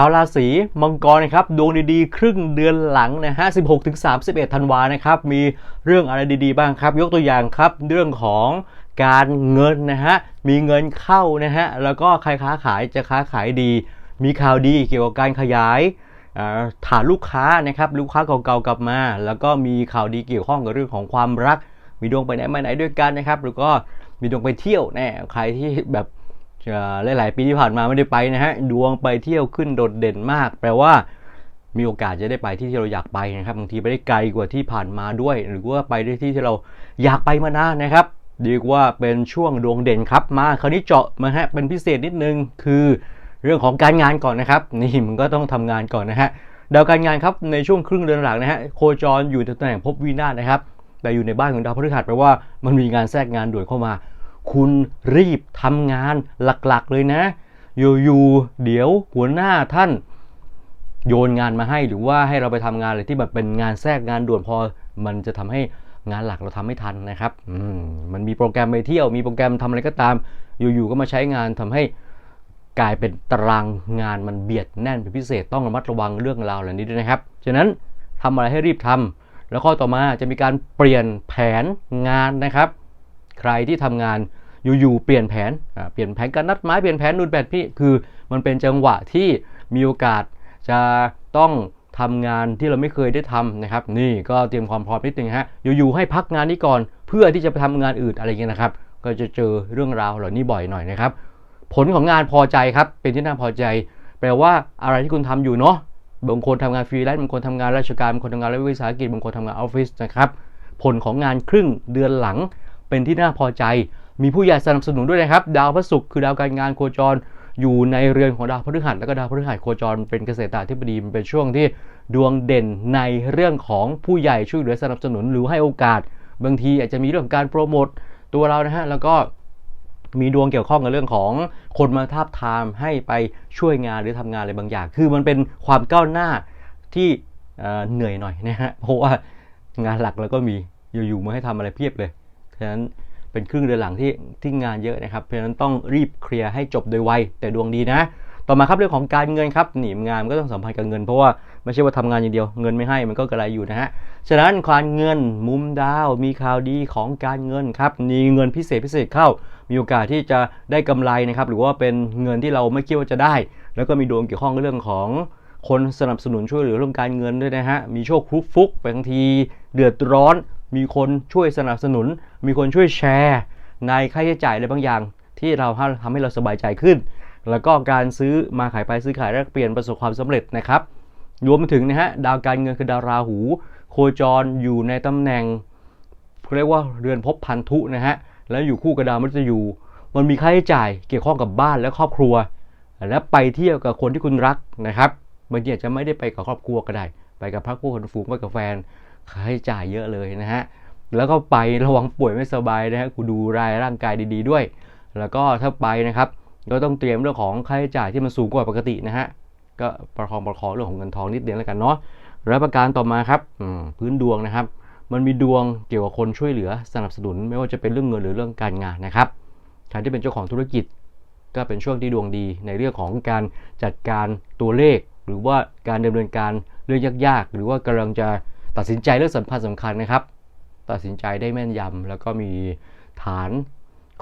าวราศีมังกรนะครับดวงดีๆ ครึ่งเดือนหลังนะฮะ16ถึง31ธันวานะครับมีเรื่องอะไรดีๆบ้างครับ ยกตัวอย่างครับเรื่องของการเงินนะฮะมีเงินเข้านะฮะแล้วก็ใครค้าขายจะค้าขายดี มีข่าวดีเกี่ยวกับการขยายฐานลูกค้านะครับลูกค้าเก่าๆกลับมา แล้วก็มีข่าวดีเกี่ยวข้องกับเรื่องของความรัก มีดวงไปไหนมาไหนด้วยกันนะครับ แล้วก็มีดวงไปเที่ยวแน่ใครที่แบบ หลาย ๆ ปีที่ผ่านมาไม่ได้ไปนะฮะดวงไปเที่ยวขึ้นโดดเด่นมาก แปลว่ามีโอกาสจะได้ไปที่ที่เราอยากไปนะครับบางทีไปได้ไกลกว่าที่ผ่านมาด้วย หรือว่าไปได้ที่ที่เราอยากไปมานานนะครับเรียกว่าเป็นช่วงดวงเด่นครับมาคราวนี้เจาะมาฮะเป็นพิเศษนิดนึงคือเรื่องของการงานก่อนนะครับ นี่มันก็ต้องทำงานก่อนนะฮะดาวการงานครับในช่วงครึ่งเดือนหลังนะฮะโคจรอยู่ในตำแหน่งภพวินาศนะครับแต่อยู่ในบ้านของดาวพฤหัสแปลว่ามันมีงานแทรกงานด่วนเข้ามา คุณรีบทำงานหลักๆเลยนะ อยู่ๆเดี๋ยวหัวหน้าท่าน โยนงานมาให้หรือว่าให้เราไปทำงานอะไรที่แบบเป็นงานแทรกงานด่วนพอมันจะทำให้งานหลักเราทำไม่ทันนะครับอืมมันมีโปรแกรมไปเที่ยว มีโปรแกรมทำอะไรก็ตาม อยู่ๆ ก็มาใช้งานทำให้กลายเป็นตารางงานมันเบียดแน่นเป็นพิเศษ ต้องระมัดระวังเรื่องราวเหล่านี้ด้วยนะครับ ฉะนั้นทำอะไรให้รีบทำแล้วข้อต่อมาจะมีการเปลี่ยนแผนงานนะครับ ใครที่ทำงานอยู่ๆเปลี่ยนแผนเปลี่ยนแผนการนัดหมายเปลี่ยนแผนนู่นแผนพี่คือ มันเป็นจังหวะที่มีโอกาสจะต้องทำงานที่เราไม่เคยได้ทำนะครับ นี่ก็เตรียมความพร้อมนิดนึงฮะอยู่ๆให้พักงานนี้ก่อนเพื่อที่จะไปทำงานอื่นอะไรเงี้ยนะครับ ก็จะเจอเรื่องราวเหล่านี้บ่อยหน่อยนะครับ ผลของงานพอใจครับเป็นที่น่าพอใจ แปลว่าอะไรที่คุณทำอยู่เนาะบางคนทำงานฟรีแลนซ์บางคนทำงานราชการบางคนทำงานรัฐวิสาหกิจบางคนทำงานออฟฟิศนะครับผลของงานครึ่งเดือนหลัง เป็นที่น่าพอใจ มีผู้ใหญ่สนับสนุนด้วยนะครับ ดาวพระศุกร์คือดาวการงานโคจรอยู่ในเรือนของดาวพฤหัสแล้วก็ดาวพฤหัสโคจรเป็นเกษตราธิบดีมันเป็นช่วงที่ดวงเด่นในเรื่องของผู้ใหญ่ช่วยเหลือสนับสนุนหรือให้โอกาส บางทีอาจจะมีเรื่องการโปรโมตตัวเรานะฮะแล้วก็มีดวงเกี่ยวข้องกับเรื่องของคนมาทาบทามให้ไปช่วยงานหรือทำงานอะไรบางอย่าง คือมันเป็นความก้าวหน้าที่เหนื่อยหน่อยนะฮะเพราะว่างานหลักเราก็มีอยู่ๆมาให้ทำอะไรเพียบเลย ฉะนั้นเป็นครึ่งเดือนหลังที่ที่งานเยอะนะครับ เพราะฉะนั้นต้องรีบเคลียร์ให้จบโดยไวแต่ดวงดีนะ ต่อมาครับเรื่องของการเงินครับหนีงานมันก็ต้องสัมพันธ์กับเงินเพราะว่าไม่ใช่ว่าทำงานอย่างเดียวเงินไม่ให้มันก็กระไรอยู่นะฮะฉะนั้นการเงินมุมดาวมีข่าวดีของการเงินครับมีเงินพิเศษพิเศษเข้า มีโอกาสที่จะได้กำไรนะครับหรือว่าเป็นเงินที่เราไม่คิดว่าจะได้ แล้วก็มีดวงเกี่ยวข้องกับเรื่องของคนสนับสนุนช่วยเหลือเรื่องการเงินด้วยนะฮะ มีโชคฟลุกฟุกบางทีเดือดร้อน มีคนช่วยสนับสนุน มีคนช่วยแชร์ในค่าใช้จ่ายอะไรบางอย่าง ที่เราทำให้เราสบายใจขึ้น แล้วก็การซื้อมาขายไปซื้อขายแลกเปลี่ยนประสบความสำเร็จนะครับ รวมถึงนะฮะดาวการเงินคือดาวราหู โคจรอยู่ในตำแหน่งเรียกว่าเรือนภพพันธุนะฮะแล้วอยู่คู่กับดาวมฤตยูมันมีค่าใช้จ่ายเกี่ยวข้องกับบ้านและครอบครัว และไปเที่ยวกับคนที่คุณรักนะครับบางทีอาจจะไม่ได้ไปกับครอบครัวก็ได้ ไปกับพักพวกคนฝูงไปกับแฟน ค่าใช้จ่ายเยอะเลยนะฮะ แล้วก็ไประวังป่วยไม่สบายนะฮะกูดูรายร่างกายดีๆด้วย แล้วก็ถ้าไปนะครับก็ต้องเตรียมเรื่องของค่าใช้จ่ายที่มันสูงกว่าปกตินะฮะก็ประคองประคองเรื่องของเงินทองนิดเดียวแล้วกันเนาะแล้วประการต่อมาครับพื้นดวงนะครับ มันมีดวงเกี่ยวกับคนช่วยเหลือสนับสนุน ไม่ว่าจะเป็นเรื่องเงินหรือเรื่องการงานนะครับใครที่เป็นเจ้าของธุรกิจ ก็เป็นช่วงที่ดวงดี ในเรื่องของการจัดการตัวเลข หรือว่าการดำเนินการเรื่องยากๆ หรือว่ากำลังจะ ตัดสินใจเรื่องสำคัญสำคัญนะครับ ตัดสินใจได้แม่นยำแล้วก็มีฐาน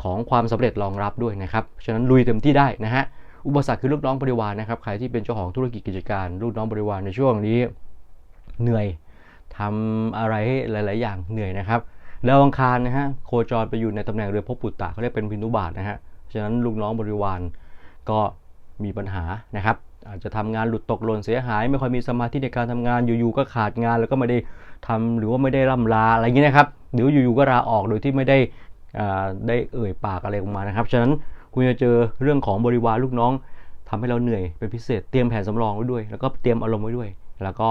ของความสำเร็จรองรับด้วยนะครับฉะนั้นลุยเต็มที่ได้นะฮะอุปสรรคคือลูกน้องบริวารนะครับใครที่เป็นเจ้าของธุรกิจกิจการลูกน้องบริวารในช่วงนี้ เหนื่อยทำอะไรหลาย ๆ อย่างเหนื่อยนะครับแล้วอังคารนะฮะโคจรไปอยู่ในตำแหน่งเรือภพปุตตะเขาเรียกเป็นพินุบาตนะฮะฉะนั้นลูกน้องบริวารก็มีปัญหานะครับ อาจจะทำงานหลุดตกหล่นเสียหาย ไม่ค่อยมีสมาธิในการทำงานอยู่ๆก็ขาดงานแล้วก็ไม่ได้ทำหรือว่าไม่ได้ร่ำลาอะไรอย่างนี้นะครับเดี๋ยวอยู่ๆก็ลาออกโดยที่ไม่ได้ได้เอ่ยปากอะไรออกมานะครับฉะนั้นคุณจะเจอเรื่องของบริวารลูกน้องทำให้เราเหนื่อยเป็นพิเศษเตรียมแผนสำรองไว้ด้วย แล้วก็เตรียมอารมณ์ไว้ด้วย แล้วก็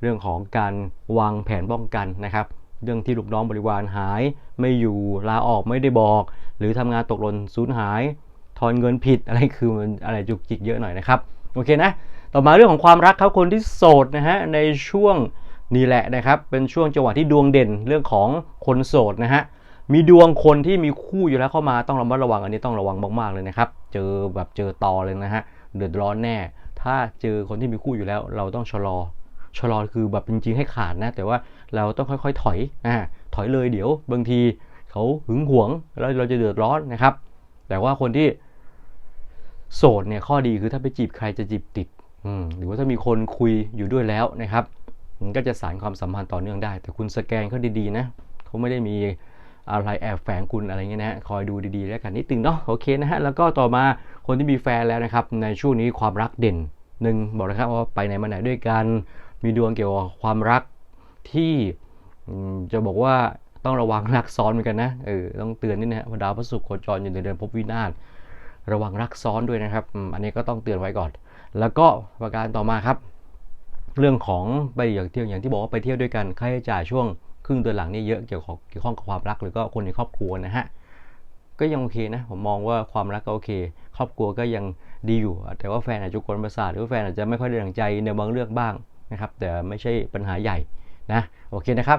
เรื่องของการวางแผนป้องกันนะครับ เรื่องที่ลูกน้องบริวารหาย ไม่อยู่ลาออกไม่ได้บอก หรือทำงานตกหล่นสูญหาย ทอนเงินผิดอะไรคือมันอะไรจุกจิกเยอะหน่อยนะครับ โอเคนะ ต่อมาเรื่องของความรักครับคนที่โสดนะฮะในช่วงนี้แหละนะครับ เป็นช่วงจังหวะที่ดวงเด่นเรื่องของคนโสดนะฮะมีดวงคนที่มีคู่อยู่แล้วเข้ามาต้องระมัดระวังอันนี้ต้องระวังมากๆเลยนะครับ เจอแบบเจอตอเลยนะฮะเดือดร้อนแน่ ถ้าเจอคนที่มีคู่อยู่แล้ว เราต้องชะลอชะลอคือแบบจริงๆให้ขาดนะ แต่ว่าเราต้องค่อยๆถอยอ่าถอยเลยเดี๋ยว บางทีเขาหึงหวงแล้วเราจะเดือดร้อนนะครับ แต่ว่าคนที่ โสดเนี่ยข้อดีคือถ้าไปจีบใครจะจีบติดหรือว่าถ้ามีคนคุยอยู่ด้วยแล้วนะครับมันก็จะสานความสัมพันธ์ต่อเนื่องได้ แต่คุณสแกนเขาดีๆนะเขาไม่ได้มีอะไรแอบแฝงคุณอะไรเงี้ยนะฮะคอยดูดีๆแล้วกันนิดนึงเนาะโอเคนะฮะแล้วก็ต่อมาคนที่มีแฟนแล้วนะครับในช่วงนี้ความรักเด่นหนึ่งบอกนะครับว่าไปไหนมาไหนด้วยกัน มีดวงเกี่ยวกับความรักที่จะบอกว่าต้องระวังรักซ้อนเหมือนกันนะเออต้องเตือนนิดนะฮะพระดาวพระศุกร์โคจรอยู่ในเดือนภพวินาศ ระวังรักซ้อนด้วยนะครับ อันนี้ก็ต้องเตือนไว้ก่อน แล้วก็ประการต่อมาครับ เรื่องของไปอย่างเที่ยวอย่างที่บอกว่าไปเที่ยวด้วยกันค่าใช้จ่ายช่วงครึ่งเดือนหลังนี่เยอะเกี่ยวกับเกี่ยวข้องกับความรักหรือก็คนในครอบครัวนะฮะก็ยังโอเคนะผมมองว่าความรักก็โอเค ครอบครัวก็ยังดีอยู่ แต่ว่าแฟนอาจจะกวนประสาทหรือแฟนอาจจะไม่ค่อยได้ดังใจในบางเรื่องบ้างนะครับแต่ไม่ใช่ปัญหาใหญ่นะโอเคนะครับ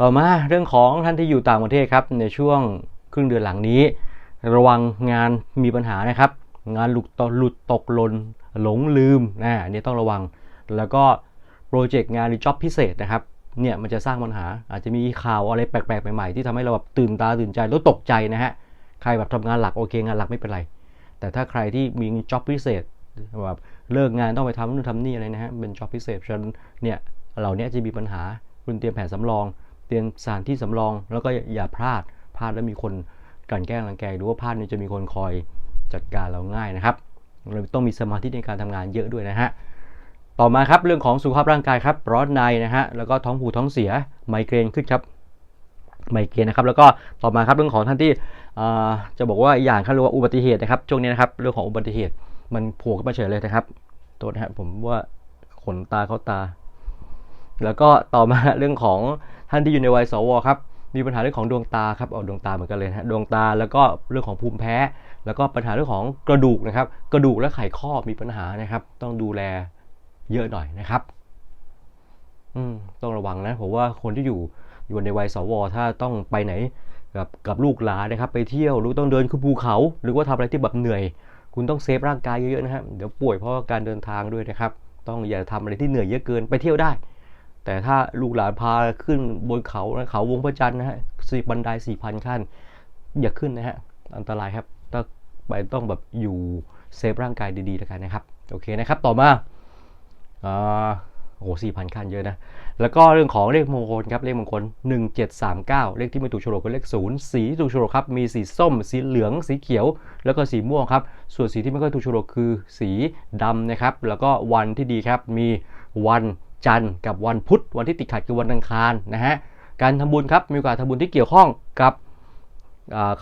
ต่อมาเรื่องของท่านที่อยู่ต่างประเทศครับในช่วงครึ่งเดือนหลังนี้ ระวังงานมีปัญหานะครับ งานหลุดตกหลุดตกหล่นหลงลืมนะอันนี้ต้องระวัง แล้วก็โปรเจกต์งานหรือจ็อบพิเศษนะครับเนี่ยมันจะสร้างปัญหาอาจจะมีข่าวอะไรแปลกๆใหม่ๆ ที่ทำให้เราแบบตื่นตาตื่นใจแล้วตกใจนะฮะใครแบบทำงานหลักโอเคงานหลักไม่เป็นไร แต่ถ้าใครที่มีจ็อบพิเศษแบบเลิกงานต้องไปทำนู่นทำนี่อะไรนะฮะเป็นจ็อบพิเศษฉะนั้นเนี่ยเหล่านี้จะมีปัญหาคุณเตรียมแผนสำรอง เตรียมสถานที่สำรอง แล้วก็อย่าพลาดพลาดแล้วมีคน กันแกล้งรังแกหรือว่าพลาดเนี่ยจะมีคนคอยจัดการเราง่ายนะครับเราต้องมีสมาธิในการทำงานเยอะด้วยนะฮะต่อมาครับเรื่องของสุขภาพร่างกายครับร้อนในนะฮะแล้วก็ท้องผูกท้องเสียไมเกรนขึ้นครับไมเกรนนะครับแล้วก็ต่อมาครับเรื่องของท่านที่จะบอกว่าอย่างเขาเรียกว่าอุบัติเหตุนะครับช่วงนี้นะครับเรื่องของอุบัติเหตุมันโผล่ขึ้นมาเฉยเลยนะครับตัวนะครับผมว่าขนตาเข้าตา แล้วก็ต่อมาเรื่องของท่านที่อยู่ในวัยสวครับ มีปัญหาเรื่องของดวงตาครับเอาดวงตาเหมือนกันเลยนะฮะดวงตาแล้วก็เรื่องของภูมิแพ้ แล้วก็ปัญหาเรื่องของกระดูกนะครับ กระดูกและไขข้อมีปัญหานะครับ ต้องดูแลเยอะหน่อยนะครับ อืมต้องระวังนะผมว่าคนที่อยู่อยู่ในวัยสวถ้าต้องไปไหนกับกับลูกหลานนะครับ ไปเที่ยวหรือต้องเดินขึ้นภูเขา หรือว่าทำอะไรที่แบบเหนื่อย คุณต้องเซฟร่างกายเยอะๆนะครับเดี๋ยวป่วยเพราะการเดินทางด้วยนะครับ ต้องอย่าทำอะไรที่เหนื่อยเยอะเกินไปเที่ยวได้ แต่ถ้าลูกหลานพาขึ้นบนเขานะเขาวงพระจันทร์นะฮะสี่บันไดสี่พันขั้น อย่าขึ้นนะฮะ อันตรายครับต้องไปต้องแบบอยู่เซฟร่างกายดีๆแล้วกันนะครับ โอเคนะครับ ต่อมาอ่าโอ้โหสี่พันขั้นเยอะนะ แล้วก็เรื่องของเลขมงคลครับ เลขมงคล 1739 เลขที่ไม่ถูกโฉลกก็เลข 0 สีที่ถูกโฉลกครับ มีสีส้ม สีเหลือง สีเขียว แล้วก็สีม่วงครับ ส่วนสีที่ไม่ค่อยถูกโฉลกคือสีดำนะครับ แล้วก็วันที่ดีครับ มีวัน จันทร์กับวันพุธวันที่ติดขัดคือวันอังคารนะฮะการทำบุญครับมีโอกาสทำบุญที่เกี่ยวข้องกับ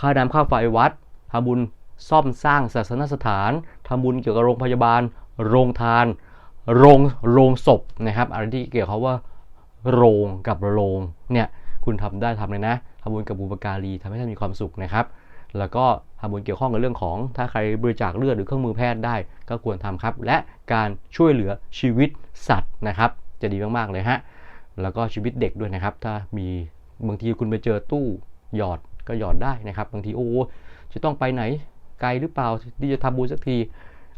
ค่าน้ำค่าไฟวัดทำบุญซ่อมสร้างศาสนสถานทำบุญเกี่ยวกับโรงพยาบาล โรงทาน โรงโรงศพนะครับอะไรที่เกี่ยวกับว่าโรงกับโรงเนี่ยคุณทำได้ทำเลยนะทำบุญกับบุปการีทำให้ท่านมีความสุขนะครับ แล้วก็ทำบุญเกี่ยวข้องกับเรื่องของ ถ้าใครบริจาคเลือดหรือเครื่องมือแพทย์ได้ ก็ควรทำครับ และการช่วยเหลือชีวิตสัตว์นะครับ จะดีมาก ๆ เลยฮะ แล้วก็ชีวิตเด็กด้วยนะครับ ถ้ามีบางทีคุณไปเจอตู้หยอดก็หยอดได้นะครับ บางทีโอ้จะต้องไปไหนไกลหรือเปล่าที่จะทำบุญสักที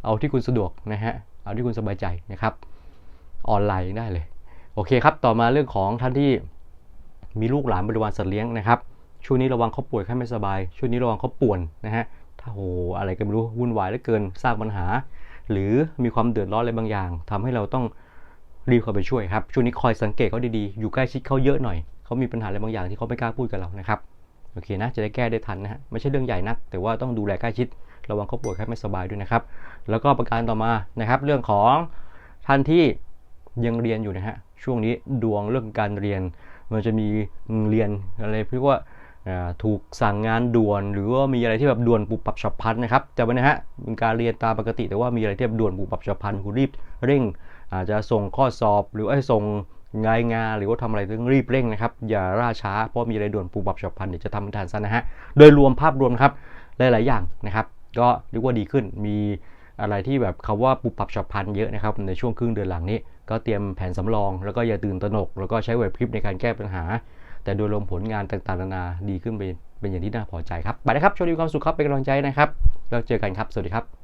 เอาที่คุณสะดวกนะฮะเอาที่คุณสบายใจนะครับ ออนไลน์ได้เลย โอเคครับ ต่อมาเรื่องของท่านที่มีลูกหลานบริวารสัตว์เลี้ยงนะครับ ช่วงนี้ระวังเขาป่วยไข้ไม่สบาย ช่วงนี้ระวังเขาป่วนนะฮะ ถ้าโหอะไรก็ไม่รู้วุ่นวายเหลือเกินสร้างปัญหา หรือมีความเดือดร้อนอะไรบางอย่างทำให้เราต้อง รีบเข้าไปช่วยครับช่วงนี้คอยสังเกตเขาดีๆ อยู่ใกล้ชิดเขาเยอะหน่อยเขามีปัญหาอะไรบางอย่างที่เขาไม่กล้าพูดกับเรานะครับโอเคนะจะได้แก้ได้ทันนะฮะไม่ใช่เรื่องใหญ่นัก แต่ว่าต้องดูแลใกล้ชิด ระวังเขาป่วยไข้ไม่สบายด้วยนะครับ แล้วก็ประการต่อมานะครับ เรื่องของท่านที่ยังเรียนอยู่นะฮะช่วงนี้ดวงเรื่องการเรียน มันจะมีเรียนอะไรเรียกว่าอ่าถูกสั่งงานด่วน หรือว่ามีอะไรที่แบบด่วนปุบปับฉับพลันนะครับจำไว้นะฮะเป็นการเรียนตามปกติแต่ว่ามีอะไรที่แบบด่วนปุบปับฉับพลันคุณรีบเร่ง อาจจะส่งข้อสอบหรือว่าส่งงานงานหรือว่าทำอะไรต้องรีบเร่งนะครับ อย่าล่าช้าเพราะมีอะไรด่วนปุบปับฉับพลันเดี๋ยวจะทำทันซะนะฮะโดยรวมภาพรวมครับหลาย ๆ อย่างนะครับก็เรียกว่าดีขึ้นมีอะไรที่แบบคาว่าปุบปับฉับพลันเยอะนะครับในช่วงครึ่งเดือนหลังนี้ ก็เตรียมแผนสำรอง แล้วก็อย่าตื่นตระหนก แล้วก็ใช้ไหวพริบในการแก้ปัญหา แต่โดยรวมผลงานต่างๆนานาดีขึ้นเป็นเป็นอย่างที่น่าพอใจครับไปนะครับโชคดีความสุขครับเป็นกำลังใจนะครับแล้วเจอกันครับสวัสดีครับ